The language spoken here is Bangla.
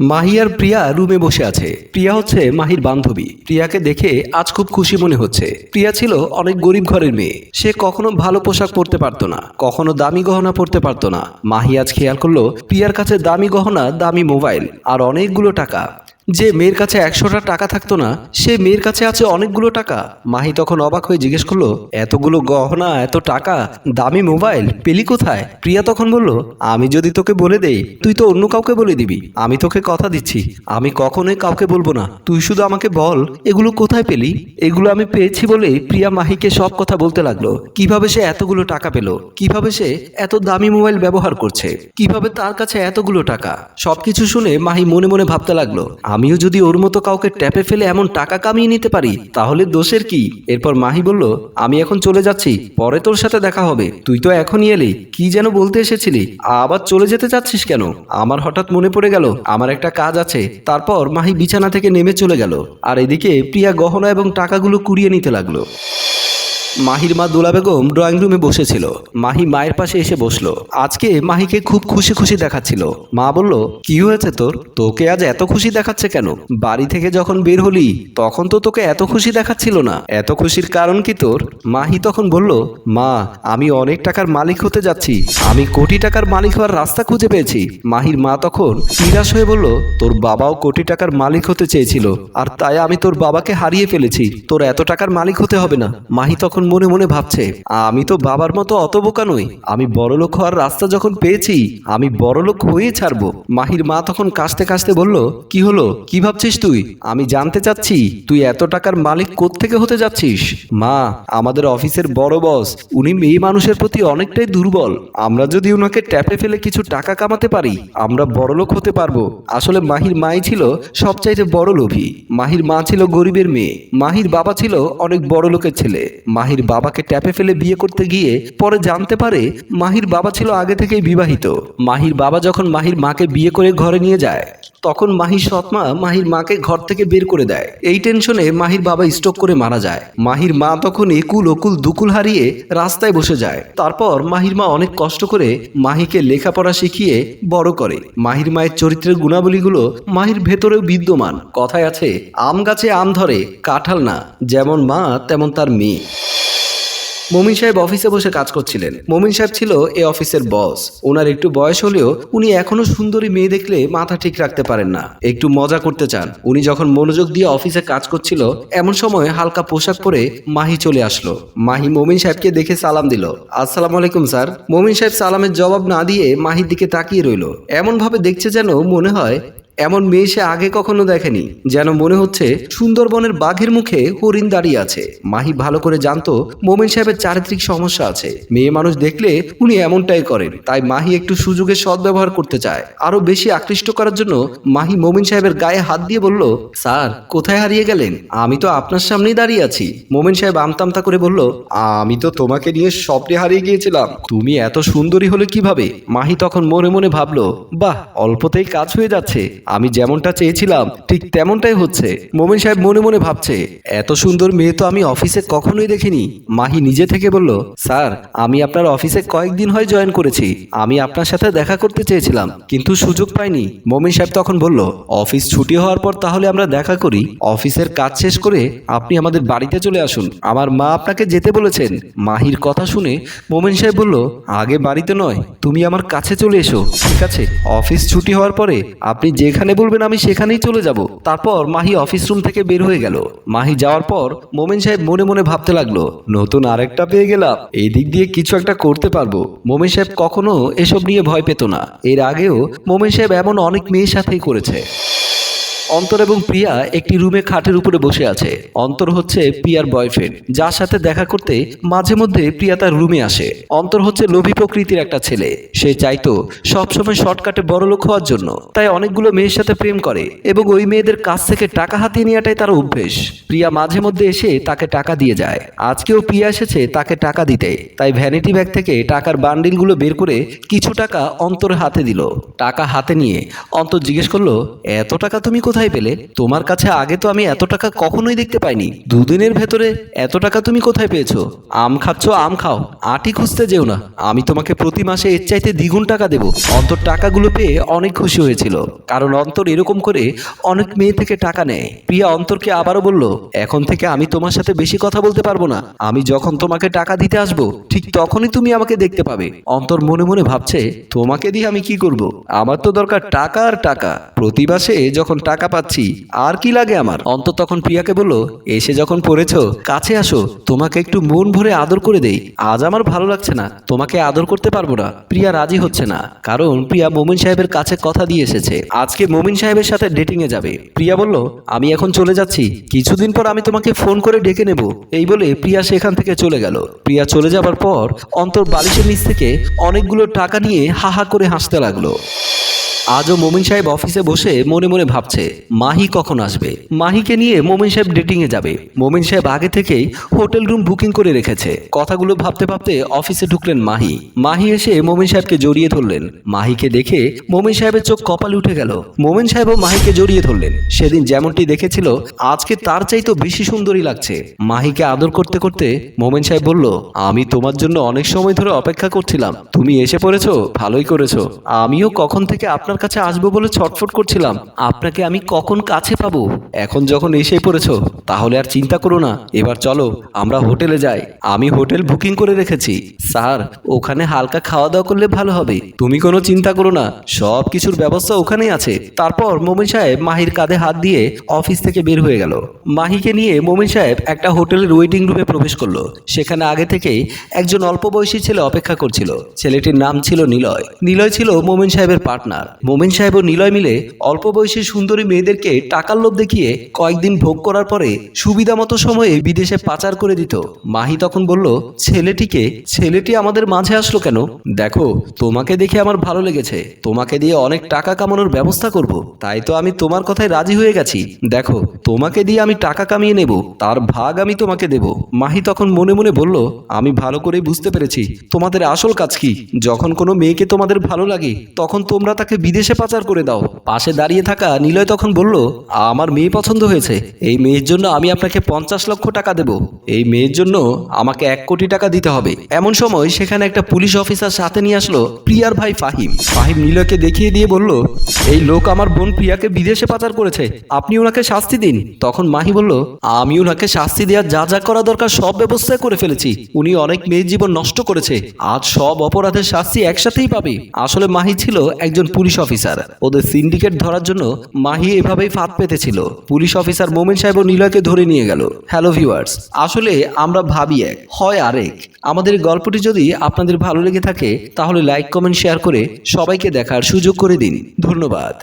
মাহি আর প্রিয়া রুমে বসে আছে। প্রিয়া হচ্ছে মাহির বান্ধবী। প্রিয়াকে দেখে আজ খুব খুশি মনে হচ্ছে। প্রিয়া ছিল অনেক গরিব ঘরের মেয়ে। সে কখনো ভালো পোশাক পরতে পারত না, কখনো দামি গহনা পরতে পারত না। মাহি আজ খেয়াল করল, প্রিয়ার কাছে দামি গহনা, দামি মোবাইল আর অনেকগুলো টাকা। যে মেয়ের কাছে একশোটা টাকা থাকতো না, সে মেয়ের কাছে আছে অনেকগুলো টাকা। মাহি তখন অবাক হয়ে জিজ্ঞেস করল, এতগুলো গহনা, এত টাকা, দামি মোবাইল, পেলি কোথায়? প্রিয়া তখন বলল, আমি যদি তোকে বলে দেই, তুই তো অন্য কাউকে বলে দিবি। আমি তোকে কথা দিচ্ছি। আমি কখনোই কাউকে বলব না। তুই শুধু আমাকে বল, এগুলো কোথায় পেলি? এগুলো আমি পেয়েছি বলে প্রিয়া মাহিকে সব কথা বলতে লাগল। কীভাবে সে এতগুলো টাকা পেল? কীভাবে সে এত দামি মোবাইল ব্যবহার করছে? কীভাবে তার কাছে এতগুলো টাকা? সবকিছু শুনে মাহি মনে মনে ভাবতে লাগল আমিও যদি ওর মতো কাউকে ট্যাপে ফেলে এমন টাকা কামিয়ে নিতে পারি, তাহলে দোষের কি? এরপর মাহি বলল, আমি এখন চলে যাচ্ছি, পরে তোর সাথে দেখা হবে। তুই তো এখনই এলি, কি যেন বলতে এসেছিলি, আবার চলে যেতে চাচ্ছিস কেন? আমার হঠাৎ মনে পড়ে গেল, আমার একটা কাজ আছে। তারপর মাহি বিছানা থেকে নেমে চলে গেল। আর এদিকে প্রিয়া গহনা এবং টাকাগুলো কুড়িয়ে নিতে লাগল। মাহির মা দোলা বেগম ড্রয়িং রুমে বসেছিল। মাহি মায়ের পাশে এসে বসল। আজকে মাহিকে খুব খুশি খুশি দেখাচ্ছিল। মা বলল, কি হয়েছে তোর? তোকে আজ এত খুশি দেখাচ্ছে কেন? বাড়ি থেকে যখন বের হলি, তখন তো তোকে এত খুশি দেখাচ্ছিল না। এত খুশির কারণ কি তোর? মাহি তখন বলল, মা, আমি অনেক টাকার মালিক হতে যাচ্ছি। আমি কোটি টাকার মালিক হওয়ার রাস্তা খুঁজে পেয়েছি। মাহির মা তখন নিরাশ হয়ে বলল, তোর বাবাও কোটি টাকার মালিক হতে চেয়েছিল। আর তাই আমি তোর বাবাকে হারিয়ে ফেলেছি। তোর এত টাকার মালিক হতে হবে না। মাহি তখন মনে মনে ভাবছে, আমি তো বাবার মতো অত বোকা নই। আমি বড়লোক হওয়ার রাস্তা যখন পেয়েছি, আমি বড়লোক হয়ে ছাড়বো। মাহির মা তখন কাশতে কাশতে বলল, কি হলো? কি ভাবছিস তুই? আমি জানতে চাচ্ছি, তুই এত টাকার মালিক কোত্থেকে হতে যাচ্ছিস? মা, আমাদের অফিসের বড় বস, উনি মেয়ে মানুষের প্রতি অনেকটাই দুর্বল। আমরা যদি ওনাকে ট্যাপে ফেলে কিছু টাকা কামাতে পারি, আমরা বড়লোক হতে পারব। আসলে মাহির মাই ছিল সবচাইতে বড় লোভী। মাহির মা ছিল গরিবের মেয়ে। মাহির বাবা ছিল অনেক বড় লোকের ছেলে। মাহির বাবাকে ট্যাপে ফেলে বিয়ে করতে গিয়ে পরে জানতে পারে মাহির বাবা ছিল আগে থেকেই বিবাহিত। মাহির বাবা যখন মাহির মাকে বিয়ে করে ঘরে নিয়ে যায়, তখন মাহির সৎমা মাহির মাকে ঘর থেকে বের করে দেয়। এই টেনশনে মাহির বাবা স্ট্রোক করে মারা যায়। মাহির মা তখন একুল ওকুল দুকুল হারিয়ে রাস্তায় বসে যায়। তারপর মাহির মা অনেক কষ্ট করে মাহিকে লেখাপড়া শিখিয়ে বড় করে। মাহির মায়ের চরিত্রের গুণাবলীগুলো মাহির ভেতরেও বিদ্যমান। কথায় আছে, আম গাছে আম ধরে, কাঁঠাল না। যেমন মা, তেমন তার মেয়ে। মমিন সাহেব অফিসে বসে কাজ করছিলেন। মমিন সাহেব ছিল এ অফিসের বস। ওনার একটু বয়স হলেও উনি এখনও সুন্দরী মেয়ে দেখলে মাথা ঠিক রাখতে পারেন না। একটু মজা করতে চান। উনি যখন মনোযোগ দিয়ে অফিসে কাজ করছিল, এমন সময় হালকা পোশাক পরে মাহি চলে আসলো। মাহি মমিন সাহেবকে দেখে সালাম দিল। আসসালামু আলাইকুম, স্যার। মমিন সাহেব সালামের জবাব না দিয়ে মাহির দিকে তাকিয়ে রইল। এমন ভাবে দেখছে যেন মনে হয় এমন মেয়ে সে আগে কখনো দেখেনি, যেন মনে হচ্ছে সুন্দরবনের বাঘের মুখে হরিণ দাঁড়িয়ে আছে। মাহি ভালো করে জানতো মোমেন সাহেবের চারিত্রিক সমস্যা আছে। মেয়ে মানুষ দেখলে উনি এমনটাই করেন, তাই মাহি একটু সুযোগের সদ্ব্যবহার করতে চায়। আরও বেশি আকৃষ্ট করার জন্য মাহি মোমিন সাহেবের গায়ে হাত দিয়ে বলল, স্যার, কোথায় হারিয়ে গেলেন? আমি তো আপনার সামনেই দাঁড়িয়ে আছি। মোমিন সাহেব আমতামতা করে বলল, আমি তো তোমাকে নিয়ে স্বপ্নে হারিয়ে গিয়েছিলাম। তুমি এত সুন্দরী হলে কীভাবে? মাহি তখন মনে মনে ভাবলো, বাহ, অল্পতেই কাজ হয়ে যাচ্ছে। আমি যেমনটা চেয়েছিলাম, ঠিক তেমনটাই হচ্ছে। মোমেন সাহেব মনে মনে ভাবছে, এত সুন্দর মেয়ে তো আমি অফিসে কখনোই দেখিনি। মাহি নিজে থেকে বলল, স্যার, আমি আপনার অফিসে কয়েকদিন হয় জয়েন করেছি। আমি আপনার সাথে দেখা করতে চেয়েছিলাম, কিন্তু সুযোগ পাইনি। মোমিন সাহেব তখন বলল, অফিস ছুটি হওয়ার পর তাহলে আমরা দেখা করি। অফিসের কাজ শেষ করে আপনি আমাদের বাড়িতে চলে আসুন। আমার মা আপনাকে যেতে বলেছেন। মাহির কথা শুনে মোমেন সাহেব বলল, আগে বাড়িতে নয়, তুমি আমার কাছে চলে এসো। ঠিক আছে, অফিস ছুটি হওয়ার পরে আপনি যেখানে বলবেন আমি সেখানেই চলে যাব। তারপর মাহি অফিস রুম থেকে বের হয়ে গেল। মাহি যাওয়ার পর মোমেন সাহেব মনে মনে ভাবতে লাগল, নতুন আরেকটা পেয়ে গেলাম। এই দিক দিয়ে কিছু একটা করতে পারব। মোমেন সাহেব কখনো এসব নিয়ে ভয় পেত না। এর আগেও মোমেন সাহেব এমন অনেক মেয়ের সাথেই করেছে। অন্তর এবং প্রিয়া একটি রুমে খাটের উপরে বসে আছে। অন্তর হচ্ছে প্রিয়ার বয়ফ্রেন্ড যার সাথে দেখা করতে মাঝে মধ্যে প্রিয়া তার রুমে আসে। অন্তর হচ্ছে লোভী প্রকৃতির একটা ছেলে। সে চাইতো সবসময় শর্টকাটে বড়লোক হওয়ার জন্য। তাই অনেকগুলো মেয়ের সাথে প্রেম করে এবং ওই মেয়েদের কাছ থেকে টাকা হাতিয়ে নেওয়াটাই তার অভ্যেস। প্রিয়া মাঝে মধ্যে এসে তাকে টাকা দিয়ে যায়। আজকেও প্রিয়া এসেছে তাকে টাকা দিতে। তাই ভ্যানিটি ব্যাগ থেকে টাকার বান্ডিলগুলো বের করে কিছু টাকা অন্তর হাতে দিল। টাকা হাতে নিয়ে অন্তর জিজ্ঞেস করল, এত টাকা তুমি কোথায় কোথায় পেলে? তোমার কাছে আগে তো আমি এত টাকা কখনোই দেখতে পাইনি। দুদিনের ভেতরে এত টাকা তুমি কোথায় পেয়েছ? আম খাচ্ছ, আম খাও। আটি খুঁজতে যেও না। আমি তোমাকে প্রতি মাসে এর চাইতে দ্বিগুণ টাকা দেব। অন্তর টাকাগুলো পেয়ে অনেক খুশি হয়েছিল। কারণ অন্তর এরকম করে অনেক মেয়ে থেকে টাকা নেয়। প্রিয়া অন্তরকে আবারও বলল, এখন থেকে আমি তোমার সাথে বেশি কথা বলতে পারব না। আমি যখন তোমাকে টাকা দিতে আসব, ঠিক তখনই তুমি আমাকে দেখতে পাবে। অন্তর মনে মনে ভাবছে, তোমাকে দিয়ে আমি কি করব? আমার তো দরকার টাকা আর টাকা। প্রতি মাসে যখন টাকা পাচ্ছি। আর কি লাগে আমার? অন্তর তখন প্রিয়াকে বলল এসে যখন পড়েছ, কাছে আসো। তোমাকে একটু মন ভরে আদর করে দেই। আজ আমার ভালো লাগছে না। তোমাকে আদর করতে পারব না। প্রিয়া রাজি হচ্ছে না। কারণ প্রিয়া মোমিন সাহেবের কাছে কথা দিয়ে এসেছে। আজকে মোমিন সাহেবের সাথে ডেটিং এ যাবে। প্রিয়া বলল, আমি এখন চলে যাচ্ছি। কিছুদিন পর আমি তোমাকে ফোন করে ডেকে নেব। এই বলে প্রিয়া সেখান থেকে চলে গেল। প্রিয়া চলে যাবার পর অন্তর বালিশের নিচ থেকে অনেকগুলো টাকা নিয়ে হাহা করে হাসতে লাগল। আজও মোমিন সাহেব অফিসে বসে মনে মনে ভাবছে, মাহি কখন আসবে? মাহিকে নিয়ে মোমিন সাহেব ডেটিং এ যাবে। মোমিন সাহেব আগে থেকেই হোটেল রুম বুকিং করে রেখেছে। কথাগুলো ভাবতে ভাবতে অফিসে ঢুকলেন মাহি। মাহি এসে মোমিন সাহেবকে জড়িয়ে ধরলেন। মাহিকে দেখে মোমিন সাহেবের চোখ কপাল উঠে গেল। মোমিন সাহেবও মাহিকে জড়িয়ে ধরলেন। সেদিন যেমনটি দেখেছিল, আজকে তার চাইতো বেশি সুন্দরী লাগছে। মাহিকে আদর করতে করতে মোমিন সাহেব বলল, আমি তোমার জন্য অনেক সময় ধরে অপেক্ষা করছিলাম। তুমি এসে পড়েছো, ভালোই করেছ। আমিও কখন থেকে আপনার কাছে আসব বলে ছটফট করছিলাম। আপনাকে আমি কখন কাছে পাবো? এখন যখন এসে পড়েছ, তাহলে আর চিন্তা করো না। এবার চলো, আমরা হোটেলে যাই। আমি হোটেল বুকিং করে রেখেছি। স্যার, ওখানে হালকা খাওয়া দাওয়া করলে ভালো হবে। তুমি কোনো চিন্তা করো না। সব কিছুর ব্যবস্থা ওখানেই আছে। তারপর মোমিন সাহেব মাহির কাঁধে হাত দিয়ে অফিস থেকে বের হয়ে গেল। মাহিকে নিয়ে মোমিন সাহেব একটা হোটেলের ওয়েটিং রুমে প্রবেশ করল। সেখানে আগে থেকেই একজন অল্প বয়সী ছেলে অপেক্ষা করছিল। ছেলেটির নাম ছিল নিলয়। নিলয় ছিল মোমিন সাহেবের পার্টনার। মোমিন সাহেব ও নিলয় মিলে অল্প বয়সী সুন্দরী মেয়েদেরকে টাকার লোভ দেখিয়ে কয়েকদিন ভোগ করার পরে সুবিধা মতো সময়ে বিদেশে পাচার করে দিত। মাহি তখন বলল, ছেলেটিকে, ছেলেটি আমাদের মাঝে আসলো কেন? দেখো, তোমাকে দেখে আমার ভালো লেগেছে। তোমাকে দিয়ে অনেক টাকা কামানোর ব্যবস্থা করব। তাই তো আমি তোমার কথায় রাজি হয়ে গেছি। দেখো, তোমাকে দিয়ে আমি টাকা কামিয়ে নেব। তার ভাগ আমি তোমাকে দেব। মাহি তখন মনে মনে বলল, আমি ভালো করে বুঝতে পেরেছি। তোমাদের আসল কাজ কি? যখন কোনো মেয়েকে তোমাদের ভালো লাগে, তখন তোমরা তাকে বিদেশে পাচার করে দাও। পাশে দাঁড়িয়ে থাকা নিলয় তখন বলল, আমার মেয়ে পছন্দ হয়েছে। এই মেয়ের জন্য আমি আপনাকে পঞ্চাশ লক্ষ টাকা দেব। এই মেয়ের জন্য আমাকে এক কোটি টাকা দিতে হবে। এমন সময় সেখানে একটা পুলিশ অফিসার সাথে নিয়ে আসলো প্রিয়ার ভাই ফাহিম। ফাহিম নিলয়কে দেখিয়ে দিয়ে বলল, এই লোক আমার বোন প্রিয়াকে বিদেশে পাচার করেছে। আপনি ওনাকে শাস্তি দিন। তখন মাহি বলল, আমি ওনাকে শাস্তি দেওয়ার যা যা করা দরকার সব ব্যবস্থাই করে ফেলেছি। উনি অনেক মেয়ের জীবন নষ্ট করেছে। আজ সব অপরাধের শাস্তি একসাথেই পাবে। আসলে মাহি ছিল একজন পুলিশ অফিসার ওদের সিন্ডিকেট ধরার জন্য মাহি এভাবেই ফাঁদ পেতেছিল। পুলিশ অফিসার মোমেন সাহেব ও নীলয়কে ধরে নিয়ে গেল। হ্যালো ভিউয়ার্স আসলে আমরা ভাবি এক, হয় আরেক। আমাদের গল্পটি যদি আপনাদের ভালো লেগে থাকে, তাহলে লাইক কমেন্ট শেয়ার করে সবাইকে দেখার সুযোগ করে দিন। ধন্যবাদ।